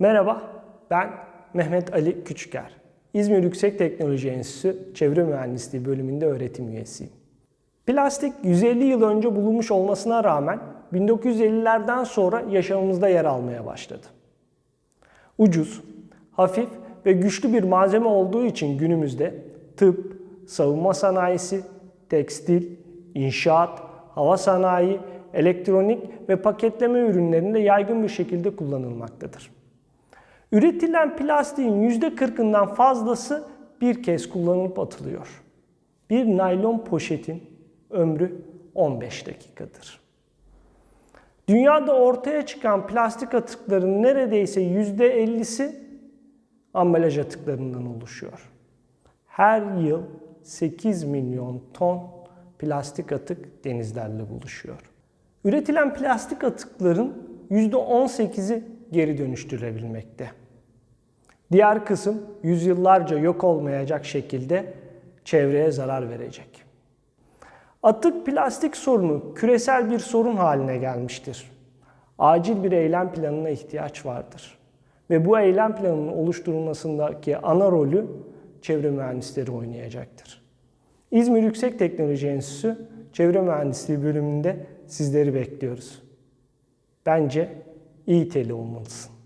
Merhaba, ben Mehmet Ali Küçüker. İzmir Yüksek Teknoloji Enstitüsü Çevre Mühendisliği bölümünde öğretim üyesiyim. Plastik 150 yıl önce bulunmuş olmasına rağmen 1950'lerden sonra yaşamımızda yer almaya başladı. Ucuz, hafif ve güçlü bir malzeme olduğu için günümüzde tıp, savunma sanayisi, tekstil, inşaat, hava sanayi, elektronik ve paketleme ürünlerinde yaygın bir şekilde kullanılmaktadır. Üretilen plastiğin %40'ından fazlası bir kez kullanılıp atılıyor. Bir naylon poşetin ömrü 15 dakikadır. Dünyada ortaya çıkan plastik atıkların neredeyse %50'si ambalaj atıklarından oluşuyor. Her yıl 8 milyon ton plastik atık denizlerle buluşuyor. Üretilen plastik atıkların %18'i geri dönüştürülebilmekte. Diğer kısım yüzyıllarca yok olmayacak şekilde çevreye zarar verecek. Atık plastik sorunu küresel bir sorun haline gelmiştir. Acil bir eylem planına ihtiyaç vardır. Ve bu eylem planının oluşturulmasındaki ana rolü çevre mühendisleri oynayacaktır. İzmir Yüksek Teknoloji Enstitüsü Çevre Mühendisliği bölümünde sizleri bekliyoruz. Bence iyi teli olmalısın.